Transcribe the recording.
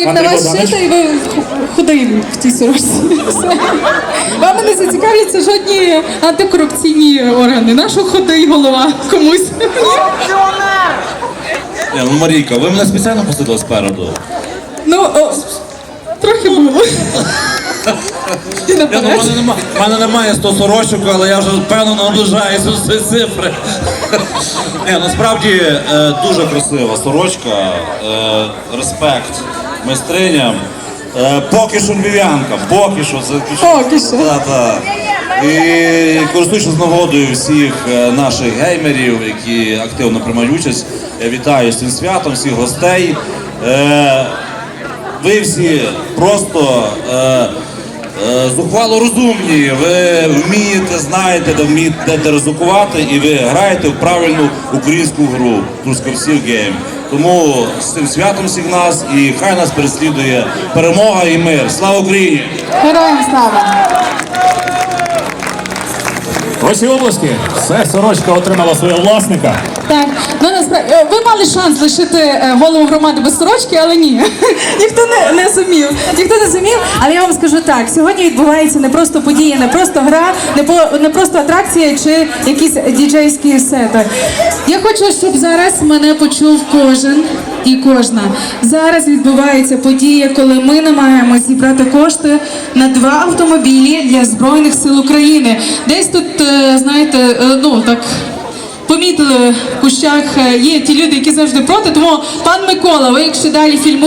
як на вас шито, і ви худий в тій сорочці. Вами не зацікавляться жодні антикорупційні органи. Наша худий голова комусь. Ні, ну Марійка, ви мене спеціально посадили спереду. Ну, о, трохи було. І Я, ну, в, наперед. мене нема, в мене немає 100 сорочок, але я вже певно наближаюся до цієї цифри. Ні, насправді е, дуже красива сорочка. Е, респект майстриням. Е, поки що львів'янка, поки що. Це, Поки що. Та, та. І користуючись нагодою всіх е, наших геймерів, які активно приймають участь, я вітаю з цим святом, всіх гостей. Е, ви всі просто е, е, зухвало розумні. Ви вмієте, знаєте, де вмієте де ризикувати, і ви граєте в правильну українську гру Трускавців Гейм. Тому з цим святом всіх нас і хай нас переслідує перемога і мир. Слава Україні! Героям слава! Ось і обласки. Все, сорочка отримала свого власника. Так, ну насправді е, ви мали шанс лишити е, голову громади без сорочки, але ні. Ніхто. Ніхто не зумів. Але я вам скажу так: сьогодні відбувається не просто подія, не просто гра, не по не просто атракція чи якісь діджейські сети. Я хочу, щоб зараз мене почув кожен. І кожна зараз відбувається подія, коли ми намагаємося зібрати кошти на два автомобілі для збройних сил України. Десь тут, е, знаєте, е, ну так помітили в кущах е, є ті люди, які завжди проти. Тому пан Микола, ви якщо далі фільмуєте.